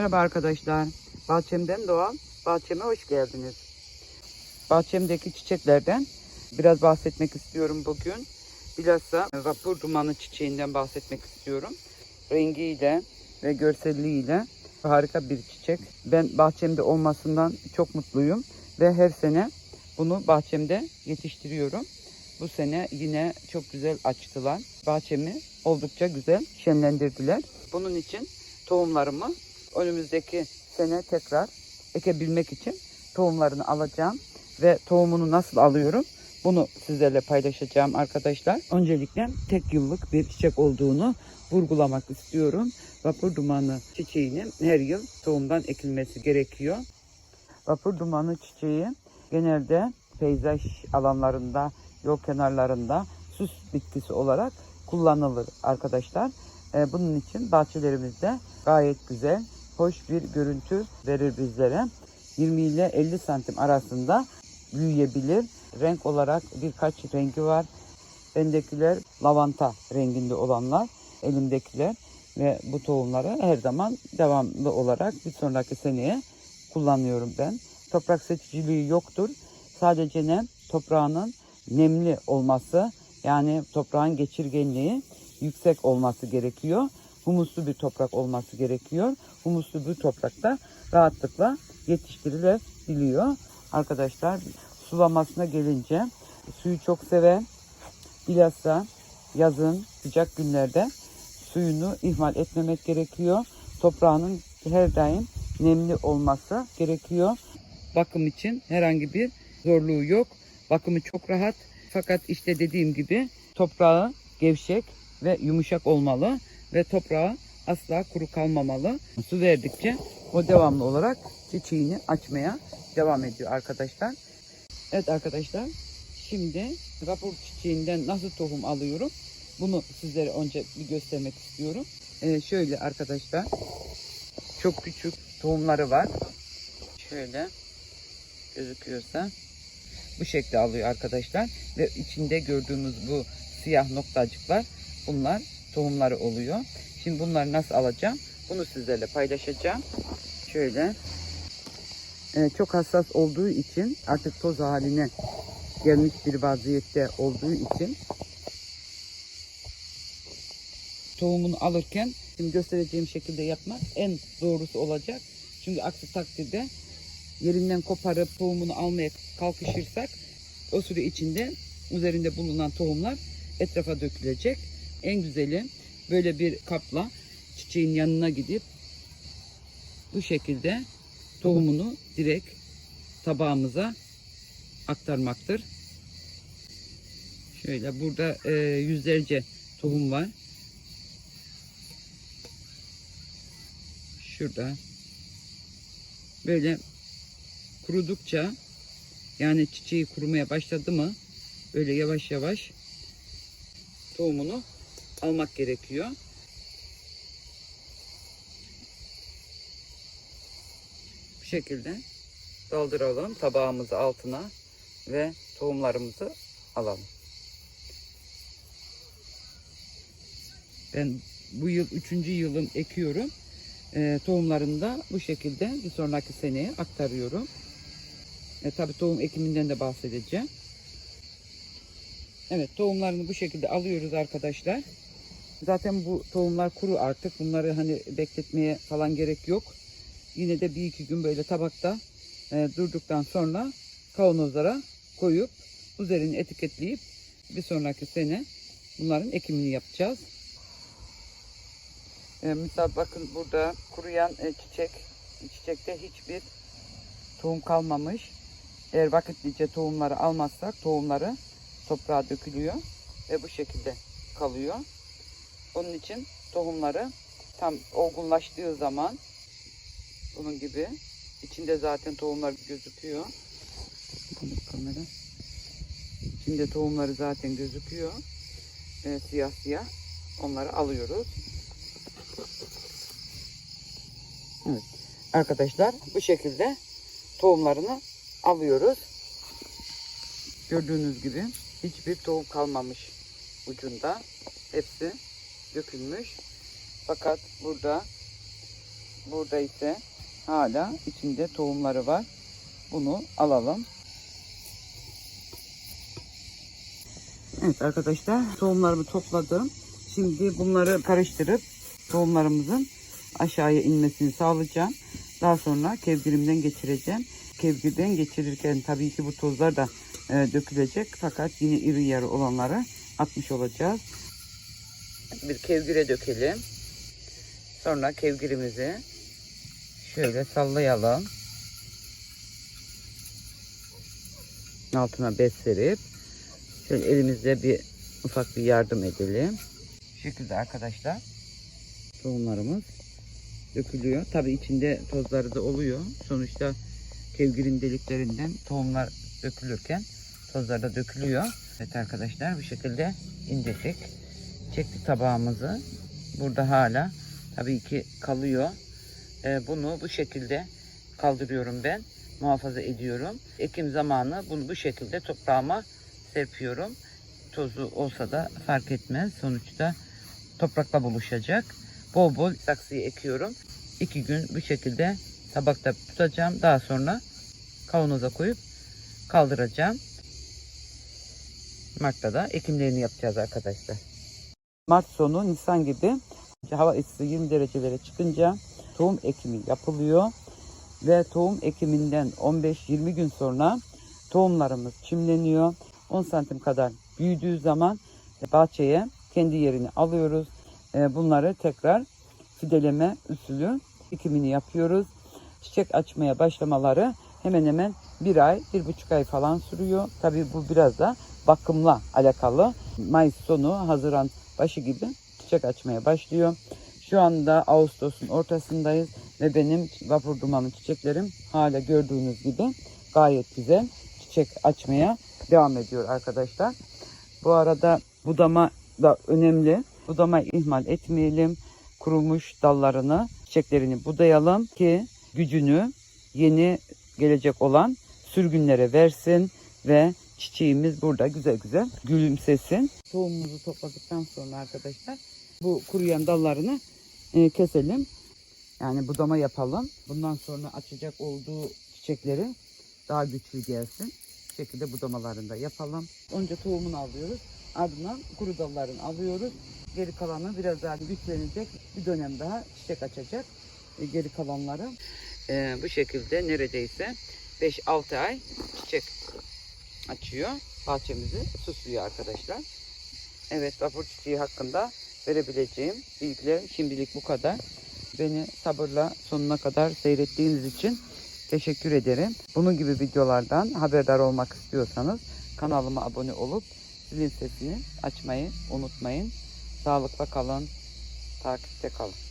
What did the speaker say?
Merhaba arkadaşlar. Bahçemden doğal bahçeme hoş geldiniz. Bahçemdeki çiçeklerden biraz bahsetmek istiyorum bugün. Bilhassa vapur dumanı çiçeğinden bahsetmek istiyorum. Rengiyle ve görselliğiyle harika bir çiçek. Ben bahçemde olmasından çok mutluyum ve her sene bunu bahçemde yetiştiriyorum. Bu sene yine çok güzel açtılar. Bahçemi oldukça güzel şenlendirdiler. Bunun için tohumlarımı önümüzdeki sene tekrar ekebilmek için tohumlarını alacağım ve tohumunu nasıl alıyorum bunu sizlerle paylaşacağım arkadaşlar. Öncelikle tek yıllık bir çiçek olduğunu vurgulamak istiyorum. Vapur dumanı çiçeğinin her yıl tohumdan ekilmesi gerekiyor. Vapur dumanı çiçeği genelde peyzaj alanlarında, yol kenarlarında süs bitkisi olarak kullanılır arkadaşlar. Ee, bunun için bahçelerimizde gayet güzel, hoş bir görüntü verir bizlere. 20 ile 50 santim arasında büyüyebilir. Renk olarak birkaç rengi var. Bendekiler lavanta renginde olanlar, elimdekiler ve bu tohumları her zaman devamlı olarak bir sonraki seneye kullanıyorum ben. Toprak seçiciliği yoktur. Sadece ne? Toprağının nemli olması yani toprağın geçirgenliği yüksek olması gerekiyor. Humuslu bir toprak olması gerekiyor. Humuslu bir toprakta rahatlıkla yetiştirilebiliyor. Arkadaşlar sulamasına gelince suyu çok seven bilhassa yazın sıcak günlerde suyunu ihmal etmemek gerekiyor. Toprağının her daim nemli olması gerekiyor. Bakım için herhangi bir zorluğu yok. Bakımı çok rahat. Fakat işte dediğim gibi toprağı gevşek ve yumuşak olmalı ve toprağı asla kuru kalmamalı. Su verdikçe o devamlı olarak çiçeğini açmaya devam ediyor arkadaşlar. Evet arkadaşlar şimdi rapor çiçeğinden nasıl tohum alıyorum bunu sizlere önce bir göstermek istiyorum. Ee, şöyle arkadaşlar çok küçük tohumları var. Şöyle gözüküyorsa bu şekilde alıyor arkadaşlar ve içinde gördüğümüz bu siyah noktacıklar bunlar tohumları oluyor. Şimdi bunları nasıl alacağım? Bunu sizlerle paylaşacağım. Şöyle e, çok hassas olduğu için artık toz haline gelmiş bir vaziyette olduğu için tohumunu alırken şimdi göstereceğim şekilde yapmak en doğrusu olacak. Çünkü aksi takdirde yerinden koparıp tohumunu almaya kalkışırsak o süre içinde üzerinde bulunan tohumlar etrafa dökülecek. En güzeli böyle bir kapla çiçeğin yanına gidip bu şekilde tohumunu direkt tabağımıza aktarmaktır. Şöyle burada e, yüzlerce tohum var. Şurada. Böyle kurudukça yani çiçeği kurumaya başladı mı böyle yavaş yavaş tohumunu almak gerekiyor. Bu şekilde daldıralım tabağımızı altına ve tohumlarımızı alalım. Ben bu yıl üçüncü yılım ekiyorum. E, tohumlarını da bu şekilde bir sonraki seneye aktarıyorum. E, tabii tohum ekiminden de bahsedeceğim. Evet tohumlarını bu şekilde alıyoruz arkadaşlar. Zaten bu tohumlar kuru artık. Bunları hani bekletmeye falan gerek yok. Yine de bir iki gün böyle tabakta e, durduktan sonra kavanozlara koyup üzerini etiketleyip bir sonraki sene bunların ekimini yapacağız. E, misal bakın burada kuruyan e, çiçek. Çiçekte hiçbir tohum kalmamış. Eğer vakitlice tohumları almazsak tohumları toprağa dökülüyor ve bu şekilde kalıyor. Onun için tohumları tam olgunlaştığı zaman bunun gibi içinde zaten tohumlar gözüküyor. Kamera. İçinde tohumları zaten gözüküyor. Ee, siyah siyah. Onları alıyoruz. Evet. Arkadaşlar bu şekilde tohumlarını alıyoruz. Gördüğünüz gibi hiçbir tohum kalmamış ucunda. Hepsi dökülmüş. Fakat burada Burada ise hala içinde tohumları var. Bunu alalım. Evet arkadaşlar tohumlarımı topladım. Şimdi bunları karıştırıp tohumlarımızın aşağıya inmesini sağlayacağım. Daha sonra kevgirimden geçireceğim. Kevgirden geçirirken tabii ki bu tozlar da e, dökülecek. Fakat yine iri yarı olanları atmış olacağız. Bir kevgire dökelim. Sonra kevgirimizi şöyle sallayalım. Altına bez serip şöyle elimizde bir ufak bir yardım edelim. Şekilde arkadaşlar tohumlarımız dökülüyor. Tabii içinde tozları da oluyor. Sonuçta kevgirin deliklerinden tohumlar dökülürken tozlar da dökülüyor. Evet arkadaşlar bu şekilde indirdik. Çektik tabağımızı. Burada hala tabii ki kalıyor. Ee, bunu bu şekilde kaldırıyorum ben. Muhafaza ediyorum. Ekim zamanı bunu bu şekilde toprağıma serpiyorum. Tozu olsa da fark etmez. Sonuçta toprakla buluşacak. Bol bol saksıyı ekiyorum. İki gün bu şekilde tabakta tutacağım. Daha sonra kavanoza koyup kaldıracağım. Mart'ta da ekimlerini yapacağız arkadaşlar. Mart sonu Nisan gibi hava ısısı 20 derecelere çıkınca tohum ekimi yapılıyor ve tohum ekiminden 15-20 gün sonra tohumlarımız çimleniyor. 10 santim kadar büyüdüğü zaman bahçeye kendi yerini alıyoruz. E, Bunları tekrar fideleme usulü ekimini yapıyoruz. Çiçek açmaya başlamaları hemen hemen bir ay, bir buçuk ay falan sürüyor. Tabii bu biraz da bakımla alakalı. Mayıs sonu, Haziran başı gibi çiçek açmaya başlıyor. Şu anda Ağustos'un ortasındayız ve benim vapur dumanı çiçeklerim hala gördüğünüz gibi gayet güzel çiçek açmaya devam ediyor arkadaşlar. Bu arada budama da önemli. Budamayı ihmal etmeyelim. Kurumuş dallarını, çiçeklerini budayalım ki gücünü yeni gelecek olan sürgünlere versin ve çiçeğimiz burada güzel güzel gülümsesin. Tohumumuzu topladıktan sonra arkadaşlar bu kuruyan dallarını e, keselim. Yani budama yapalım. Bundan sonra açacak olduğu çiçekleri daha güçlü gelsin. Bu şekilde budamalarını da yapalım. Önce tohumunu alıyoruz. Ardından kuru dallarını alıyoruz. Geri kalanı biraz daha güçlenecek. Bir dönem daha çiçek açacak. E, geri kalanları. E, bu şekilde neredeyse 5-6 ay çiçek açıyor. Bahçemizi süslüyor arkadaşlar. Evet vapur çiçeği hakkında verebileceğim bilgiler şimdilik bu kadar. Beni sabırla sonuna kadar seyrettiğiniz için teşekkür ederim. Bunun gibi videolardan haberdar olmak istiyorsanız kanalıma abone olup zilin sesini açmayı unutmayın. Sağlıkla kalın, takipte kalın.